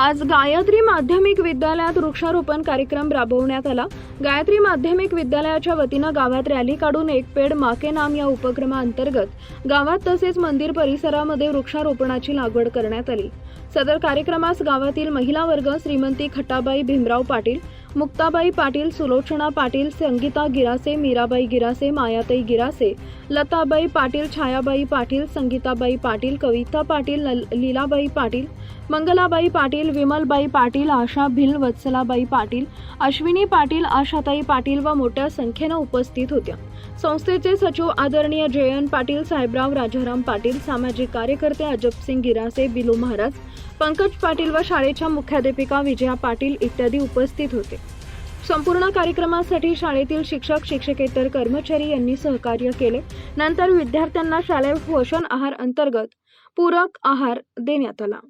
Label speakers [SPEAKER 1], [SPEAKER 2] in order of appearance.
[SPEAKER 1] आज गायत्री माध्यमिक विद्यालयात वृक्षारोपण कार्यक्रम राबवण्यात आला. गायत्री माध्यमिक विद्यालयाच्या वतीनं गावात रॅली काढून एक पेड माके नाम या उपक्रमाअंतर्गत गावात तसेच मंदिर परिसरामध्ये वृक्षारोपणाची लागवड करण्यात आली. सदर कार्यक्रमास गावातील महिला वर्ग श्रीमंती खटाबाई भीमराव पाटील मुक्ताबाई पाटील सुलोचना पाटील संगीता गिरासे मीराबाई गिरासे मायाताई गिरासे लताबाई पाटील छायाबाई पाटील संगीताबाई पाटील कविता पाटील लल- लीलाबाई पाटील मंगलाबाई पाटील विमलबाई पाटील आशा भिल वत्सलाबाई पाटील अश्विनी पाटील आशाताई पाटील व मोठ्या संख्येनं उपस्थित होत्या. संस्थेचे सचिव आदरणीय जयंत पाटील साहेबराव राजाराम पाटील सामाजिक कार्यकर्ते अजबसिंग गिरासे बिलू महाराज पंकज पाटील व शाळेच्या मुख्याध्यापिका विजया पाटील इत्यादी उपस्थित होते. संपूर्ण कार्यक्रमासाठी शाळेतील शिक्षक शिक्षकेतर कर्मचारी यांनी सहकार्य केले. नंतर विद्यार्थ्यांना शालेय पोषण आहार अंतर्गत पूरक आहार देण्यात आला.